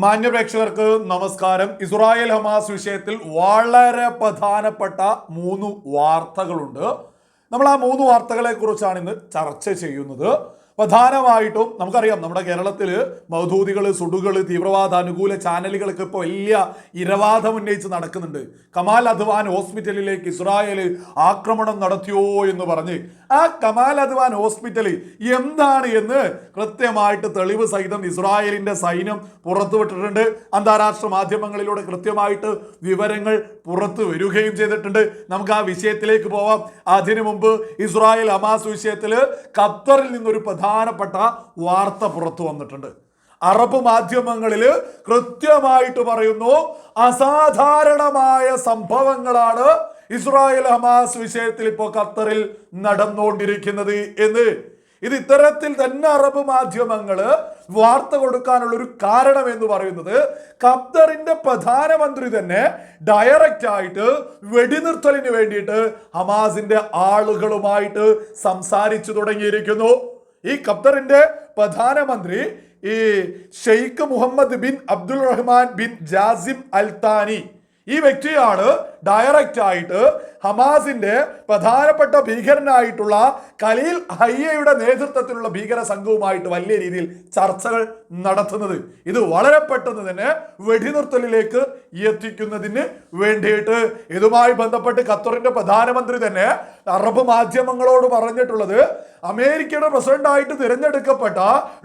മാന്യപ്രേക്ഷകർക്ക് നമസ്കാരം. Israel Hamas വിഷയത്തിൽ വളരെ പ്രധാനപ്പെട്ട മൂന്ന് വാർത്തകളുണ്ട്. നമ്മൾ ആ മൂന്ന് വാർത്തകളെ കുറിച്ചാണ് ഇന്ന് ചർച്ച ചെയ്യുന്നത്. പ്രധാനമായിട്ടും നമുക്കറിയാം നമ്മുടെ കേരളത്തിൽ മൗദൂദികൾ സുഡുകൾ തീവ്രവാദ അനുകൂല ചാനലുകളൊക്കെ ഇപ്പോൾ വലിയ ഇരവാദം ഉന്നയിച്ച് നടക്കുന്നുണ്ട്. കമാൽ അദ്വാൻ ഹോസ്പിറ്റലിലേക്ക് ഇസ്രായേൽ ആക്രമണം നടത്തിയോ എന്ന് പറഞ്ഞ് ആ കമാൽ അദ്വാൻ ഹോസ്പിറ്റൽ എന്താണ് എന്ന് കൃത്യമായിട്ട് തെളിവ് സഹിതം ഇസ്രായേലിന്റെ സൈന്യം പുറത്തുവിട്ടിട്ടുണ്ട് അന്താരാഷ്ട്ര മാധ്യമങ്ങളിലൂടെ കൃത്യമായിട്ട് വിവരങ്ങൾ പുറത്തു വരികയും ചെയ്തിട്ടുണ്ട്. നമുക്ക് ആ വിഷയത്തിലേക്ക് പോവാം. അതിനു മുമ്പ് ഇസ്രായേൽ അമാസ് വിഷയത്തിൽ ഖത്തറിൽ നിന്നൊരു പ്രധാനപ്പെട്ട വാർത്ത പുറത്തു വന്നിട്ടുണ്ട്. അറബ് മാധ്യമങ്ങളിൽ കൃത്യമായിട്ട് പറയുന്നു അസാധാരണമായ സംഭവങ്ങളാണ് ഇസ്രായേൽ ഹമാസ് വിഷയത്തിൽ ഇപ്പോൾ ഖത്തറിൽ നടന്നുകൊണ്ടിരിക്കുന്നത് എന്ന്. ഇത് ഇത്തരത്തിൽ തന്നെ അറബ് മാധ്യമങ്ങൾ വാർത്ത കൊടുക്കാനുള്ള ഒരു കാരണം എന്ന് പറയുന്നത് ഖത്തറിന്റെ പ്രധാനമന്ത്രി തന്നെ ഡയറക്റ്റ് ആയിട്ട് വെടിനിർത്തലിന് വേണ്ടിയിട്ട് ഹമാസിന്റെ ആളുകളുമായിട്ട് സംസാരിച്ചു തുടങ്ങിയിരിക്കുന്നു. ഈ ഖത്തറിന്റെ പ്രധാനമന്ത്രി ഈ Sheikh Mohammed bin Abdul Rahman bin Jassim Thani ഈ വ്യക്തിയാണ് ഡയറക്റ്റ് ആയിട്ട് ഹമാസിന്റെ പ്രധാനപ്പെട്ട ഭീകരനായിട്ടുള്ള ഖലീൽ ഹയ്യയുടെ നേതൃത്വത്തിലുള്ള ഭീകര സംഘവുമായിട്ട് വലിയ രീതിയിൽ ചർച്ചകൾ നടത്തുന്നത്. ഇത് വളരെ പെട്ടെന്ന് തന്നെ വെടിനിർത്തലിലേക്ക് എത്തിക്കുന്നതിന് വേണ്ടിയിട്ട്. ഇതുമായി ബന്ധപ്പെട്ട് ഖത്തറിന്റെ പ്രധാനമന്ത്രി തന്നെ അറബ് മാധ്യമങ്ങളോട് പറഞ്ഞിട്ടുള്ളത് അമേരിക്കയുടെ പ്രസിഡന്റ് ആയിട്ട് തിരഞ്ഞെടുക്കപ്പെട്ട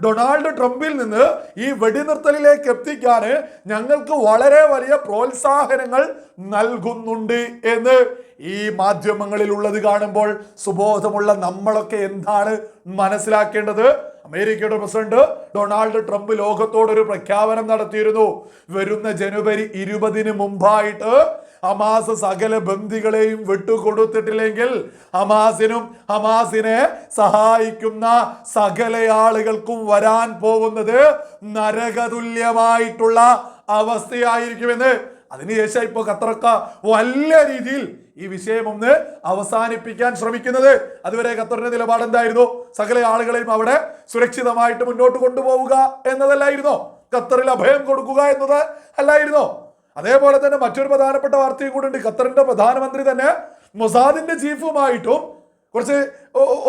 ഡൊണാൾഡ് ട്രംപിൽ നിന്ന് ഈ വെടിനിർത്തലിലേക്ക് എത്തിക്കാൻ ഞങ്ങൾക്ക് വളരെ വലിയ പ്രോത്സാഹനങ്ങൾ നൽകുന്നുണ്ട് എന്ന് ഈ മാധ്യമങ്ങളിൽ ഉള്ളത് കാണുമ്പോൾ സുബോധമുള്ള നമ്മളൊക്കെ എന്താണ് മനസ്സിലാക്കേണ്ടത്? അമേരിക്കയുടെ പ്രസിഡന്റ് ഡൊണാൾഡ് ട്രംപ് ലോകത്തോടൊരു പ്രഖ്യാപനം നടത്തിയിരുന്നു. വരുന്ന ജനുവരി ഇരുപതിന് മുമ്പായിട്ട് ഹമാസ് സകല ബന്ദികളെയും വിട്ടുകൊടുത്തിട്ടില്ലെങ്കിൽ ഹമാസിനും ഹമാസിനെ സഹായിക്കുന്ന സകല ആളുകൾക്കും വരാൻ പോകുന്നത് നരകതുല്യമായിട്ടുള്ള അവസ്ഥയായിരിക്കുമെന്ന് അതിനുശേഷം ഇപ്പോൾ ഖത്തറക്ക വലിയ രീതിയിൽ ഈ വിഷയം ഒന്ന് അവസാനിപ്പിക്കാൻ ശ്രമിക്കുന്നത്. അതുവരെ ഖത്തറിന്റെ നിലപാട് എന്തായിരുന്നു? സകല ആളുകളെയും അവിടെ സുരക്ഷിതമായിട്ട് മുന്നോട്ട് കൊണ്ടുപോവുക എന്നതല്ലായിരുന്നോ? ഖത്തറിൽ അഭയം കൊടുക്കുക എന്നത് അല്ലായിരുന്നോ? അതേപോലെ തന്നെ മറ്റൊരു പ്രധാനപ്പെട്ട വാർത്തയും കൂടെ ഉണ്ട്. ഖത്തറിന്റെ പ്രധാനമന്ത്രി തന്നെ മൊസാദിന്റെ ചീഫുമായിട്ടും കുറച്ച്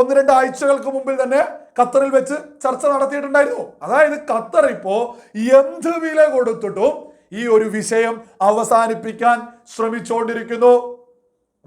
ഒന്ന് രണ്ട് ആഴ്ചകൾക്ക് മുമ്പിൽ തന്നെ ഖത്തറിൽ വെച്ച് ചർച്ച നടത്തിയിട്ടുണ്ടായിരുന്നു. അതായത് ഖത്തർ ഇപ്പോ എന്ത് വില കൊടുത്തിട്ടും ഈ ഒരു വിഷയം അവസാനിപ്പിക്കാൻ ശ്രമിച്ചുകൊണ്ടിരിക്കുന്നു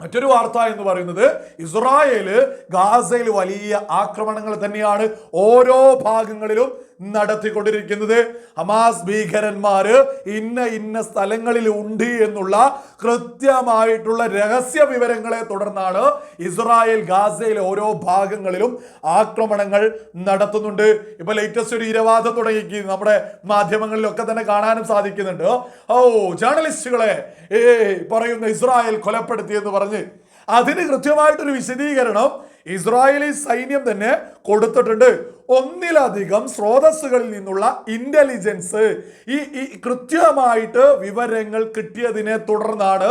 മറ്റൊരു വാർത്ത എന്ന് പറയുന്നത് ഇസ്രായേൽ ഗാസയിൽ വലിയ ആക്രമണങ്ങൾ തന്നെയാണ് ഓരോ ഭാഗങ്ങളിലും നടത്തിക്കൊണ്ടിരിക്കുന്നത്. ഹമാസ് ഭീകരന്മാര് ഇന്ന ഇന്ന സ്ഥലങ്ങളിൽ ഉണ്ട് എന്നുള്ള കൃത്യമായിട്ടുള്ള രഹസ്യ വിവരങ്ങളെ തുടർന്നാണ് ഇസ്രായേൽ ഗാസയിലെ ഓരോ ഭാഗങ്ങളിലും ആക്രമണങ്ങൾ നടത്തുന്നുണ്ട്. ഇപ്പൊ ലേറ്റസ്റ്റ് ഒരു ഇരവാദം തുടങ്ങി നമ്മുടെ മാധ്യമങ്ങളിലൊക്കെ തന്നെ കാണാനും സാധിക്കുന്നുണ്ട്. ഓ ജേർണലിസ്റ്റുകളെ ഏ പറയുന്ന ഇസ്രായേൽ കൊലപ്പെടുത്തി എന്ന് പറഞ്ഞ് അതിന് കൃത്യമായിട്ടൊരു വിശദീകരണം ഇസ്രായേലി സൈന്യം തന്നെ കൊടുത്തിട്ടുണ്ട്. ഒന്നിലധികം സ്രോതസ്സുകളിൽ നിന്നുള്ള ഇന്റലിജൻസ് ഈ ഈ കൃത്യമായിട്ട് വിവരങ്ങൾ കിട്ടിയതിനെ തുടർന്നാണ്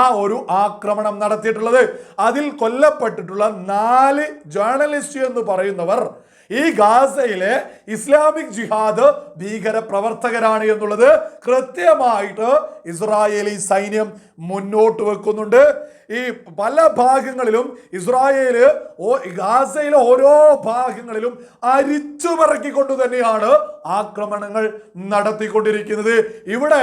ആ ഒരു ആക്രമണം നടത്തിയിട്ടുള്ളത്. അതിൽ കൊല്ലപ്പെട്ടിട്ടുള്ള നാല് ജേർണലിസ്റ്റ് എന്ന് പറയുന്നവർ ഈ ഗാസയിലെ ഇസ്ലാമിക് ജിഹാദ് ഭീകര പ്രവർത്തകരാണ് എന്നുള്ളത് കൃത്യമായിട്ട് ഇസ്രായേലി സൈന്യം മുന്നോട്ട് വെക്കുന്നുണ്ട്. ഈ പല ഭാഗങ്ങളിലും ഇസ്രായേൽ ഗാസയിലെ ഓരോ ഭാഗങ്ങളിലും അരിച്ചുമറക്കിക്കൊണ്ട് തന്നെയാണ് ആക്രമണങ്ങൾ നടത്തിക്കൊണ്ടിരിക്കുന്നത്. ഇവിടെ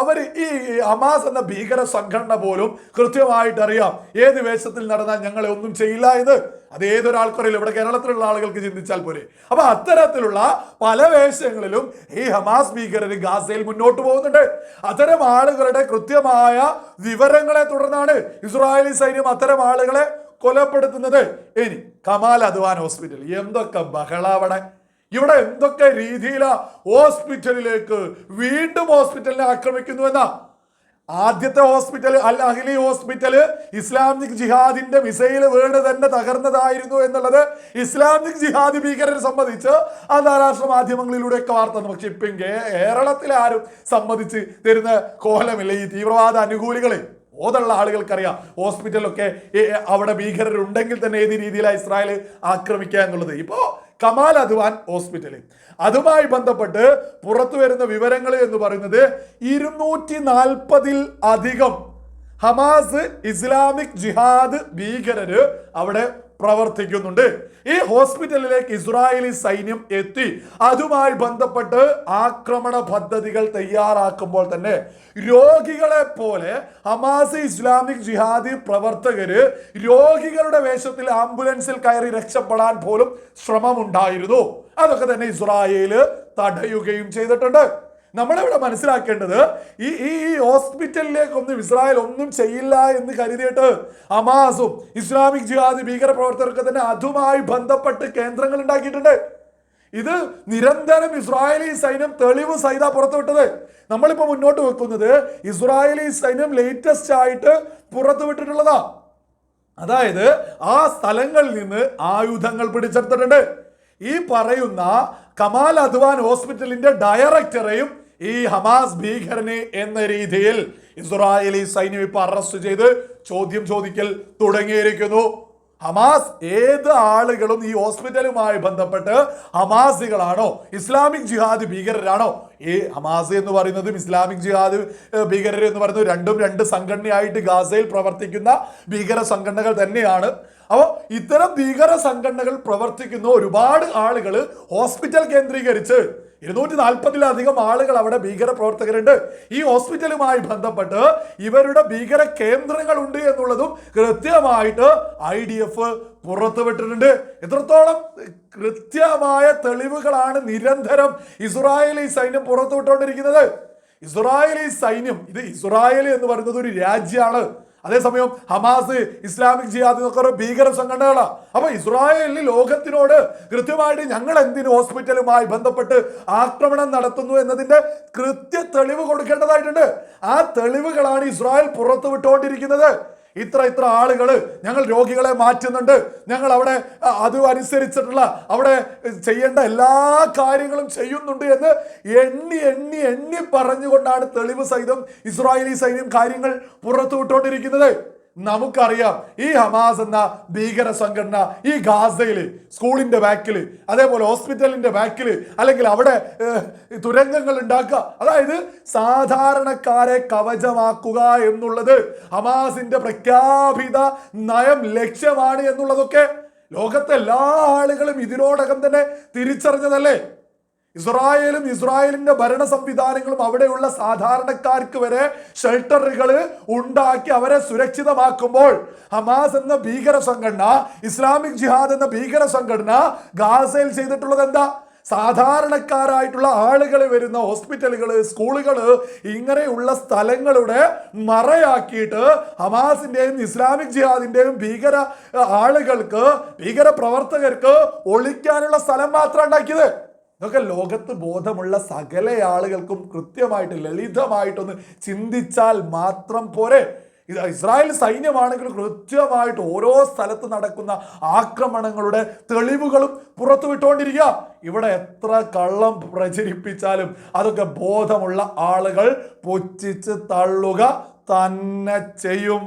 അവർ ഈ ഹമാസ് എന്ന ഭീകര സംഘടന പോലും കൃത്യമായിട്ട് അറിയാം ഏത് വേഷത്തിൽ നടന്നാൽ ഞങ്ങളെ ഒന്നും ചെയ്യില്ല എന്ന്. അത് ഏതൊരാൾക്കറിയില്ല. ഇവിടെ കേരളത്തിലുള്ള ആളുകൾക്ക് ചിന്തിച്ചാൽ പോലെ അപ്പൊ അത്തരത്തിലുള്ള പല വേഷങ്ങളിലും ഈ ഹമാസ് ഭീകരർ ഗാസയിൽ മുന്നോട്ട് പോകുന്നുണ്ട്. അത്തരം ആളുകളുടെ കൃത്യമായ വിവരങ്ങളെ തുടർന്നാണ് ഇസ്രായേലി സൈന്യം അത്തരം ആളുകളെ കൊലപ്പെടുത്തുന്നത്. ഇനി കമാൽ അദ്വാൻ ഹോസ്പിറ്റൽ എന്തൊക്കെ ബഹളാവടെ ഇവിടെ എന്തൊക്കെ രീതിയിലാ ഹോസ്പിറ്റലിലേക്ക് വീണ്ടും ഹോസ്പിറ്റലിനെ ആക്രമിക്കുന്നു എന്നാ. ആദ്യത്തെ hospital Al Ahli hospital Islamic ജിഹാദിന്റെ missile വീണ് തന്നെ തകർന്നതായിരുന്നു എന്നുള്ളത് ഇസ്ലാമിക് ജിഹാദ് ഭീകരരെ സംബന്ധിച്ച് അന്താരാഷ്ട്ര മാധ്യമങ്ങളിലൂടെയൊക്കെ വാർത്ത പക്ഷെ ഇപ്പം കേരളത്തിൽ ആരും സമ്മതിച്ച് തരുന്ന കോലമില്ല. ഈ തീവ്രവാദ അനുകൂലികളെ ഓതുള്ള ആളുകൾക്കറിയാം ഹോസ്പിറ്റലൊക്കെ അവിടെ ഭീകരരുണ്ടെങ്കിൽ തന്നെ ഏത് രീതിയിലാണ് ഇസ്രായേൽ ആക്രമിക്കുക എന്നുള്ളത്. ഇപ്പോ കമാൽ അദ്വാൻ ഹോസ്പിറ്റലിൽ. അതുമായി ബന്ധപ്പെട്ട് പുറത്തു വരുന്ന വിവരങ്ങൾ എന്ന് പറയുന്നത് ഇരുന്നൂറ്റി നാൽപ്പതിൽ അധികം ഹമാസ് ഇസ്ലാമിക് ജിഹാദ് ഭീകരര് അവിടെ പ്രവർത്തിക്കുന്നുണ്ട്. ഈ ഹോസ്പിറ്റലിലേക്ക് ഇസ്രായേലി സൈന്യം എത്തി. അതുമായി ബന്ധപ്പെട്ട് ആക്രമണ പദ്ധതികൾ തയ്യാറാക്കുമ്പോൾ തന്നെ രോഗികളെ പോലെ ഹമാസ് ഇസ്ലാമിക് ജിഹാദി പ്രവർത്തകര് രോഗികളുടെ വേഷത്തിൽ ആംബുലൻസിൽ കയറി രക്ഷപ്പെടാൻ പോലും ശ്രമമുണ്ടായിരുന്നു. അതൊക്കെ തന്നെ ഇസ്രായേൽ തടയുകയും ചെയ്തിട്ടുണ്ട്. നമ്മളിവിടെ മനസ്സിലാക്കേണ്ടത്? ഈ ഈ ഈ ഹോസ്പിറ്റലിലേക്കൊന്നും ഇസ്രായേൽ ഒന്നും ചെയ്യില്ല എന്ന് കരുതിയിട്ട് അമാസും ഇസ്ലാമിക് ജിഹാദി ഭീകര പ്രവർത്തകർക്ക് തന്നെ അതുമായി ബന്ധപ്പെട്ട് കേന്ദ്രങ്ങൾ ഉണ്ടാക്കിയിട്ടുണ്ട്. ഇത് നിരന്തരം ഇസ്രായേലി സൈന്യം തെളിവ് സൈത പുറത്തുവിട്ടത്. നമ്മളിപ്പോ മുന്നോട്ട് വെക്കുന്നത് ഇസ്രായേലി സൈന്യം ലേറ്റസ്റ്റ് ആയിട്ട് പുറത്തുവിട്ടിട്ടുള്ളതാ അതായത് ആ സ്ഥലങ്ങളിൽ നിന്ന് ആയുധങ്ങൾ പിടിച്ചെടുത്തിട്ടുണ്ട്. ഈ പറയുന്ന കമാൽ അദ്വാൻ ഹോസ്പിറ്റലിന്റെ ഡയറക്ടറെയും ഈ ഹമാസ് ഭീകരനെ എന്ന രീതിയിൽ ഇസ്രായേലി സൈന്യം ഇപ്പൊ അറസ്റ്റ് ചെയ്ത് ചോദ്യം ചോദിക്കൽ തുടങ്ങിയിരിക്കുന്നു. ഹമാസ് ഏത് ആളുകളും ഈ ഹോസ്പിറ്റലുമായി ബന്ധപ്പെട്ട് ഹമാസികളാണോ ഇസ്ലാമിക് ജിഹാദ് ഭീകരരാണോ? ഈ ഹമാസ് എന്ന് പറയുന്നതും ഇസ്ലാമിക് ജിഹാദ് ഭീകരർ എന്ന് പറയുന്നത് രണ്ടും രണ്ട് സംഘടനയായിട്ട് ഗാസയിൽ പ്രവർത്തിക്കുന്ന ഭീകര സംഘടനകൾ തന്നെയാണ്. അപ്പോൾ ഇത്തരം ഭീകര സംഘടനകൾ പ്രവർത്തിക്കുന്ന ഒരുപാട് ആളുകൾ ഹോസ്പിറ്റൽ കേന്ദ്രീകരിച്ച് ഇരുന്നൂറ്റി നാൽപ്പതിലധികം ആളുകൾ അവിടെ ഭീകര പ്രവർത്തകരുണ്ട്. ഈ ഹോസ്പിറ്റലുമായി ബന്ധപ്പെട്ട് ഇവരുടെ ഭീകര കേന്ദ്രങ്ങൾ ഉണ്ട് എന്നുള്ളതും കൃത്യമായിട്ട് ഐ ഡി എഫ് പുറത്തുവിട്ടിട്ടുണ്ട്. എത്രത്തോളം കൃത്യമായ തെളിവുകളാണ് നിരന്തരം ഇസ്രായേലി സൈന്യം പുറത്തുവിട്ടുകൊണ്ടിരിക്കുന്നത്? ഇസ്രായേലി സൈന്യം ഇത് ഇസ്രായേൽ എന്ന് പറയുന്നത് ഒരു രാജ്യമാണ്. അതേസമയം ഹമാസ് ഇസ്ലാമിക് ജിഹാദ് എന്നൊക്കെ പറയുന്ന ഭീകര സംഘടനകളാണ് അപ്പൊ ഇസ്രായേലിൽ ലോകത്തിനോട് കൃത്യമായിട്ട് ഞങ്ങൾ എന്തിന് ഹോസ്പിറ്റലുമായി ബന്ധപ്പെട്ട് ആക്രമണം നടത്തുന്നു എന്നതിന്റെ കൃത്യ തെളിവ് കൊടുക്കേണ്ടതായിട്ടുണ്ട്. ആ തെളിവുകളാണ് ഇസ്രായേൽ പുറത്തുവിട്ടുകൊണ്ടിരിക്കുന്നത്. ഇത്ര ഇത്ര ആളുകൾ ഞങ്ങൾ രോഗികളെ മാറ്റുന്നുണ്ട്. ഞങ്ങൾ അവിടെ അത് അനുസരിച്ചിട്ടുള്ള അവിടെ ചെയ്യേണ്ട എല്ലാ കാര്യങ്ങളും ചെയ്യുന്നുണ്ട് എന്ന് എണ്ണി എണ്ണി എണ്ണി പറഞ്ഞുകൊണ്ടാണ് തെളിവ് സഹിതം ഇസ്രായേലി സൈന്യം കാര്യങ്ങൾ പുറത്തു പുറത്തുവിട്ടുകൊണ്ടിരിക്കുന്നത് നമുക്കറിയാം ഈ ഹമാസ് എന്ന ഭീകര സംഘടന ഈ ഗാസയിൽ സ്കൂളിന്റെ ബാക്കിൽ അതേപോലെ ഹോസ്പിറ്റലിന്റെ ബാക്കിൽ അല്ലെങ്കിൽ അവിടെ തുരങ്കങ്ങൾ ഉണ്ടാക്കുക. അതായത് സാധാരണക്കാരെ കവചമാക്കുക എന്നുള്ളത് ഹമാസിന്റെ പ്രഖ്യാപിത നയം ലക്ഷ്യമാണ് എന്നുള്ളതൊക്കെ ലോകത്തെ എല്ലാ ആളുകളും ഇതിനോടകം തന്നെ തിരിച്ചറിഞ്ഞതല്ലേ? ഇസ്രായേലും ഇസ്രായേലിന്റെ ഭരണ സംവിധാനങ്ങളും അവിടെയുള്ള സാധാരണക്കാർക്ക് വരെ ഷെൽട്ടറുകൾ ഉണ്ടാക്കി അവരെ സുരക്ഷിതമാക്കുമ്പോൾ ഹമാസ് എന്ന ഭീകര സംഘടന ഇസ്ലാമിക് ജിഹാദ് എന്ന ഭീകര സംഘടന ഗാസയിൽ ചെയ്തിട്ടുള്ളത് എന്താ? സാധാരണക്കാരായിട്ടുള്ള ആളുകൾ വരുന്ന ഹോസ്പിറ്റലുകൾ സ്കൂളുകൾ ഇങ്ങനെയുള്ള സ്ഥലങ്ങളുടെ മറയാക്കിയിട്ട് ഹമാസിന്റെയും ഇസ്ലാമിക് ജിഹാദിന്റെയും ഭീകര ആളുകൾക്ക് ഭീകര പ്രവർത്തകർക്ക് ഒളിക്കാനുള്ള സ്ഥലം മാത്രം ഉണ്ടാക്കിയത്. ഇതൊക്കെ ലോകത്ത് ബോധമുള്ള സകല ആളുകൾക്കും കൃത്യമായിട്ട് ലളിതമായിട്ടൊന്ന് ചിന്തിച്ചാൽ മാത്രം പോരെ. ഇസ്രായേൽ സൈന്യമാണെങ്കിൽ കൃത്യമായിട്ട് ഓരോ സ്ഥലത്ത് നടക്കുന്ന ആക്രമണങ്ങളുടെ തെളിവുകളും പുറത്തു പുറത്തുവിട്ടുകൊണ്ടിരിക്കുക ഇവിടെ എത്ര കള്ളം പ്രചരിപ്പിച്ചാലും അതൊക്കെ ബോധമുള്ള ആളുകൾ പുച്ഛിച്ച് തള്ളുക തന്നെ ചെയ്യും.